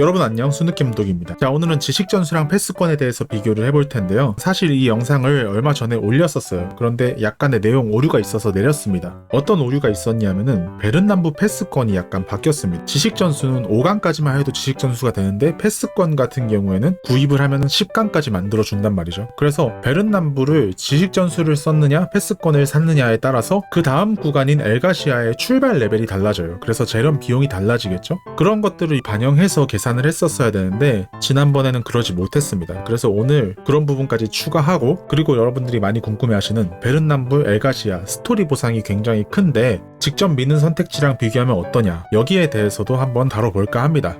여러분 안녕 수느킴독입니다. 자 오늘은 지식 전수랑 패스권에 대해서 비교를 해볼 텐데요. 사실 이 영상을 얼마 전에 올렸었어요. 그런데 약간의 내용 오류가 있어서 내렸습니다. 어떤 오류가 있었냐면은 베른남부 패스권이 약간 바뀌었습니다. 지식 전수는 5강까지만 해도 지식 전수가 되는데 패스권 같은 경우에는 구입을 하면은 10강까지 만들어 준단 말이죠. 그래서 베른남부를 지식 전수를 썼느냐 패스권을 샀느냐에 따라서 그 다음 구간인 엘가시아의 출발 레벨이 달라져요. 그래서 재련 비용이 달라지겠죠. 그런 것들을 반영해서 계산 을 했었어야 되는데 지난번에는 그러지 못했습니다. 그래서 오늘 그런 부분까지 추가하고 그리고 여러분들이 많이 궁금해하시는 베른남부 엘가시아 스토리 보상이 굉장히 큰데 직접 미는 선택지랑 비교하면 어떠냐 여기에 대해서도 한번 다뤄볼까 합니다.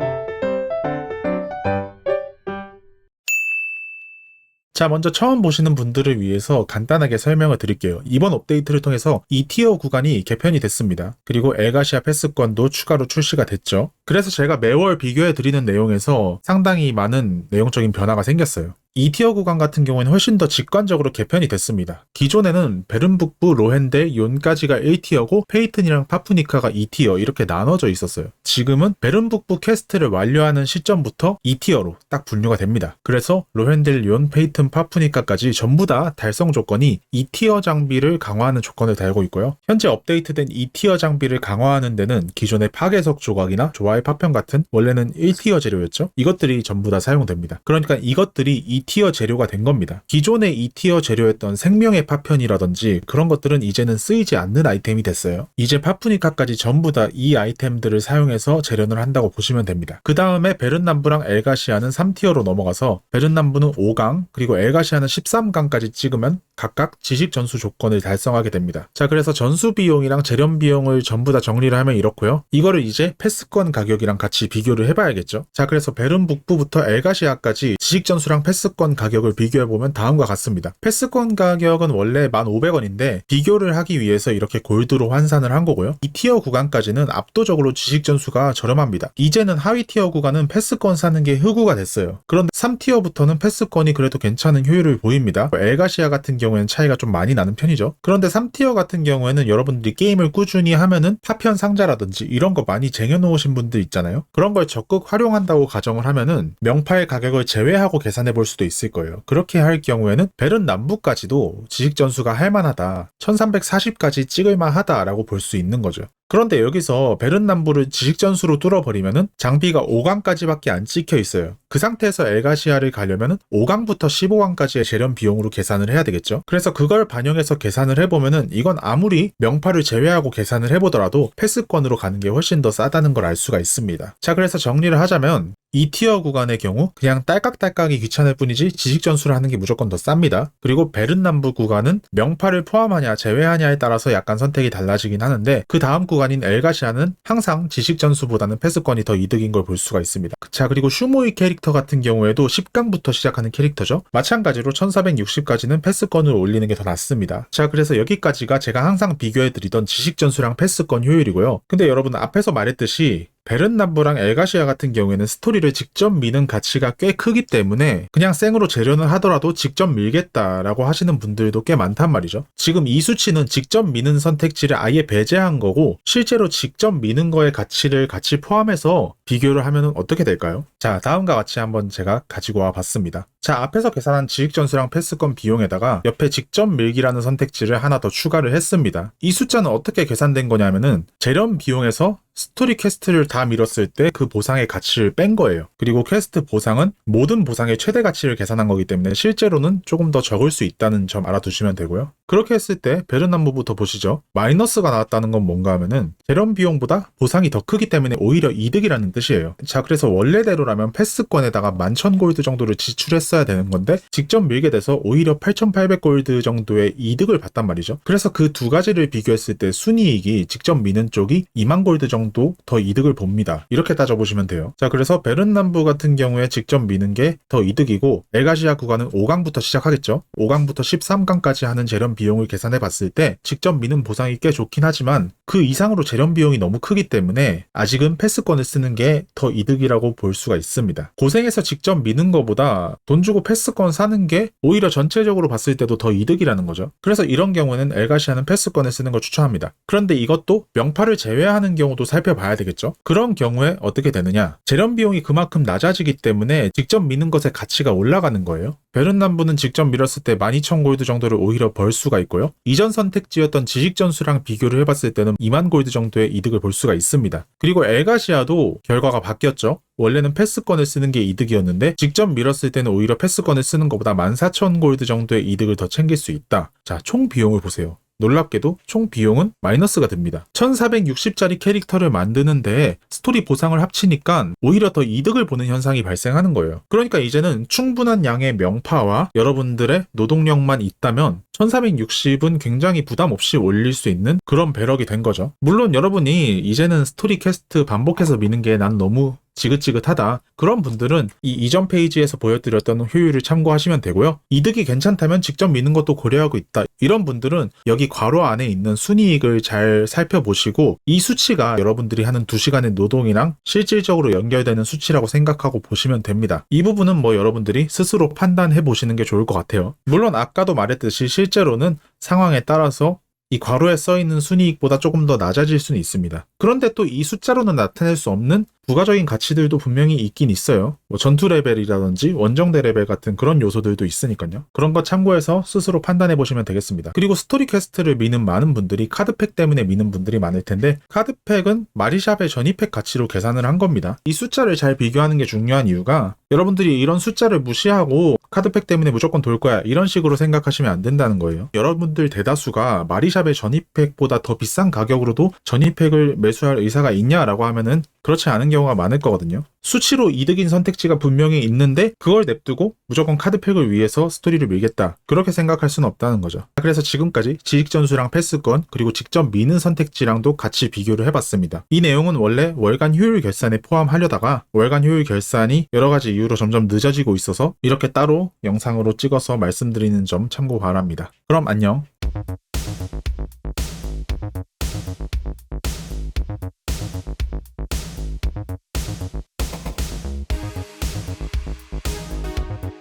자, 먼저 처음 보시는 분들을 위해서 간단하게 설명을 드릴게요. 이번 업데이트를 통해서 2티어 구간이 개편이 됐습니다. 그리고 엘가시아 패스권도 추가로 출시가 됐죠. 그래서 제가 매월 비교해 드리는 내용에서 상당히 많은 내용적인 변화가 생겼어요. 2티어 구간 같은 경우에는 훨씬 더 직관적으로 개편이 됐습니다. 기존에는 베른북부, 로헨델, 용까지가 1티어고 페이튼이랑 파푸니카가 2티어 이렇게 나눠져 있었어요. 지금은 베른북부 퀘스트를 완료하는 시점부터 2티어로 딱 분류가 됩니다. 그래서 로헨델, 용, 페이튼, 파푸니카까지 전부 다 달성 조건이 2티어 장비를 강화하는 조건을 달고 있고요. 현재 업데이트된 2티어 장비를 강화하는 데는 기존의 파괴석 조각이나 조화의 파편 같은 원래는 1티어 재료였죠. 이것들이 전부 다 사용됩니다. 그러니까 이것들이 2티어 재료가 된 겁니다. 기존의 2티어 재료였던 생명의 파편이라든지 그런 것들은 이제는 쓰이지 않는 아이템이 됐어요. 이제 파푸니카까지 전부 다 이 아이템들을 사용해서 재련을 한다고 보시면 됩니다. 그 다음에 베른남부랑 엘가시아는 3티어로 넘어가서 베른남부는 5강 그리고 엘가시아는 13강까지 찍으면 각각 지식 전수 조건을 달성하게 됩니다. 자, 그래서 전수 비용이랑 재련 비용을 전부 다 정리를 하면 이렇고요. 이거를 이제 패스권 가격이랑 같이 비교를 해봐야겠죠. 자, 그래서 베른 북부부터 엘가시아까지 지식 전수랑 패스권 가격을 비교해 보면 다음과 같습니다. 패스권 가격은 원래 1,500원인데 비교를 하기 위해서 이렇게 골드로 환산을 한 거고요. 이 티어 구간까지는 압도적으로 지식 전수가 저렴합니다. 이제는 하위 티어 구간은 패스권 사는 게 흑우가 됐어요. 그런데 3티어부터는 패스권이 그래도 괜찮은 효율을 보입니다. 엘가시아 같은 경우 에는 차이가 좀 많이 나는 편이죠. 그런데 3티어 같은 경우에는 여러분들이 게임을 꾸준히 하면은 파편 상자라든지 이런 거 많이 쟁여놓으신 분들 있잖아요. 그런 걸 적극 활용한다고 가정을 하면은 명파의 가격을 제외하고 계산해 볼 수도 있을 거예요. 그렇게 할 경우에는 벨은 남부까지도 지식 전수가 할 만하다. 1340까지 찍을 만하다라고 볼 수 있는 거죠. 그런데 여기서 베른남부를 지식전수로 뚫어버리면은 장비가 5강까지밖에 안 찍혀 있어요. 그 상태에서 엘가시아를 가려면은 5강부터 15강까지의 재련 비용으로 계산을 해야 되겠죠. 그래서 그걸 반영해서 계산을 해보면은 이건 아무리 명파를 제외하고 계산을 해보더라도 패스권으로 가는 게 훨씬 더 싸다는 걸 알 수가 있습니다. 자, 그래서 정리를 하자면 2티어 구간의 경우 그냥 딸깍딸깍이 귀찮을 뿐이지 지식 전수를 하는 게 무조건 더 쌉니다. 그리고 베른남부 구간은 명파를 포함하냐 제외하냐에 따라서 약간 선택이 달라지긴 하는데 그 다음 구간인 엘가시아는 항상 지식 전수보다는 패스권이 더 이득인 걸 볼 수가 있습니다. 자 그리고 슈모이 캐릭터 같은 경우에도 10강부터 시작하는 캐릭터죠. 마찬가지로 1460까지는 패스권을 올리는 게 더 낫습니다. 자 그래서 여기까지가 제가 항상 비교해드리던 지식 전수랑 패스권 효율이고요. 근데 여러분 앞에서 말했듯이 베른남부랑 엘가시아 같은 경우에는 스토리를 직접 미는 가치가 꽤 크기 때문에 그냥 생으로 재련을 하더라도 직접 밀겠다라고 하시는 분들도 꽤 많단 말이죠. 지금 이 수치는 직접 미는 선택지를 아예 배제한 거고 실제로 직접 미는 거의 가치를 같이 포함해서 비교를 하면 어떻게 될까요? 자, 다음과 같이 한번 제가 가지고 와 봤습니다. 자, 앞에서 계산한 지식전수랑 패스권 비용에다가 옆에 직접 밀기라는 선택지를 하나 더 추가를 했습니다. 이 숫자는 어떻게 계산된 거냐면은 재련 비용에서 스토리 퀘스트를 다 밀었을 때 그 보상의 가치를 뺀 거예요. 그리고 퀘스트 보상은 모든 보상의 최대 가치를 계산한 거기 때문에 실제로는 조금 더 적을 수 있다는 점 알아두시면 되고요. 그렇게 했을 때 베르남부부터 보시죠. 마이너스가 나왔다는 건 뭔가 하면은 재련 비용보다 보상이 더 크기 때문에 오히려 이득이라는 뜻이에요. 자, 그래서 원래대로라면 패스권에다가 11,000골드 정도를 지출했 어야 되는 건데 직접 밀게 돼서 오히려 8,800골드 정도의 이득을 봤단 말이죠. 그래서 그 두 가지를 비교했을 때 순이익이 직접 미는 쪽이 2만 골드 정도 더 이득을 봅니다. 이렇게 따져보시면 돼요. 자, 그래서 베른남부 같은 경우에 직접 미는 게 더 이득이고 엘가시아 구간은 5강부터 시작하겠죠. 5강부터 13강까지 하는 재련 비용을 계산해 봤을 때 직접 미는 보상이 꽤 좋긴 하지만 그 이상으로 재련 비용이 너무 크기 때문에 아직은 패스권을 쓰는 게 더 이득이라고 볼 수가 있습니다. 고생해서 직접 미는 것보다 돈돈 주고 패스권 사는 게 오히려 전체적으로 봤을 때도 더 이득이라는 거죠. 그래서 이런 경우에는 엘가시아는 패스권을 쓰는 걸 추천합니다. 그런데 이것도 명파를 제외하는 경우도 살펴봐야 되겠죠. 그런 경우에 어떻게 되느냐? 재련 비용이 그만큼 낮아지기 때문에 직접 미는 것의 가치가 올라가는 거예요. 베른남부는 직접 밀었을 때 12,000 골드 정도를 오히려 벌 수가 있고요. 이전 선택지였던 지식 전수랑 비교를 해봤을 때는 2만 골드 정도의 이득을 볼 수가 있습니다. 그리고 엘가시아도 결과가 바뀌었죠. 원래는 패스권을 쓰는 게 이득이었는데 직접 밀었을 때는 오히려 패스권을 쓰는 것보다 14,000 골드 정도의 이득을 더 챙길 수 있다. 자, 총 비용을 보세요. 놀랍게도 총 비용은 마이너스가 됩니다. 1460짜리 캐릭터를 만드는데 스토리 보상을 합치니까 오히려 더 이득을 보는 현상이 발생하는 거예요. 그러니까 이제는 충분한 양의 명파와 여러분들의 노동력만 있다면 1460은 굉장히 부담 없이 올릴 수 있는 그런 배럭이 된 거죠. 물론 여러분이 이제는 스토리 퀘스트 반복해서 미는 게 난 너무 지긋지긋하다. 그런 분들은 이 이전 페이지에서 보여드렸던 효율을 참고하시면 되고요. 이득이 괜찮다면 직접 미는 것도 고려하고 있다. 이런 분들은 여기 괄호 안에 있는 순이익을 잘 살펴보시고 이 수치가 여러분들이 하는 2시간의 노동이랑 실질적으로 연결되는 수치라고 생각하고 보시면 됩니다. 이 부분은 뭐 여러분들이 스스로 판단해 보시는 게 좋을 것 같아요. 물론 아까도 말했듯이 실제로는 상황에 따라서 이 괄호에 써 있는 순이익보다 조금 더 낮아질 수는 있습니다. 그런데 또 이 숫자로는 나타낼 수 없는 부가적인 가치들도 분명히 있긴 있어요. 뭐 전투 레벨이라든지 원정대 레벨 같은 그런 요소들도 있으니까요. 그런 거 참고해서 스스로 판단해 보시면 되겠습니다. 그리고 스토리 퀘스트를 미는 많은 분들이 카드팩 때문에 미는 분들이 많을 텐데 카드팩은 마리샵의 전이팩 가치로 계산을 한 겁니다. 이 숫자를 잘 비교하는 게 중요한 이유가 여러분들이 이런 숫자를 무시하고 카드팩 때문에 무조건 돌 거야 이런 식으로 생각하시면 안 된다는 거예요. 여러분들 대다수가 마리샵의 전이팩보다 더 비싼 가격으로도 전이팩을 매수할 의사가 있냐라고 하면은 그렇지 않은 경우가 많을 거거든요. 수치로 이득인 선택지가 분명히 있는데 그걸 냅두고 무조건 카드팩을 위해서 스토리를 밀겠다. 그렇게 생각할 수는 없다는 거죠. 그래서 지금까지 지식전수랑 패스권 그리고 직접 미는 선택지랑도 같이 비교를 해봤습니다. 이 내용은 원래 월간 효율 결산에 포함하려다가 월간 효율 결산이 여러 가지 이유로 점점 늦어지고 있어서 이렇게 따로 영상으로 찍어서 말씀드리는 점 참고 바랍니다. 그럼 안녕.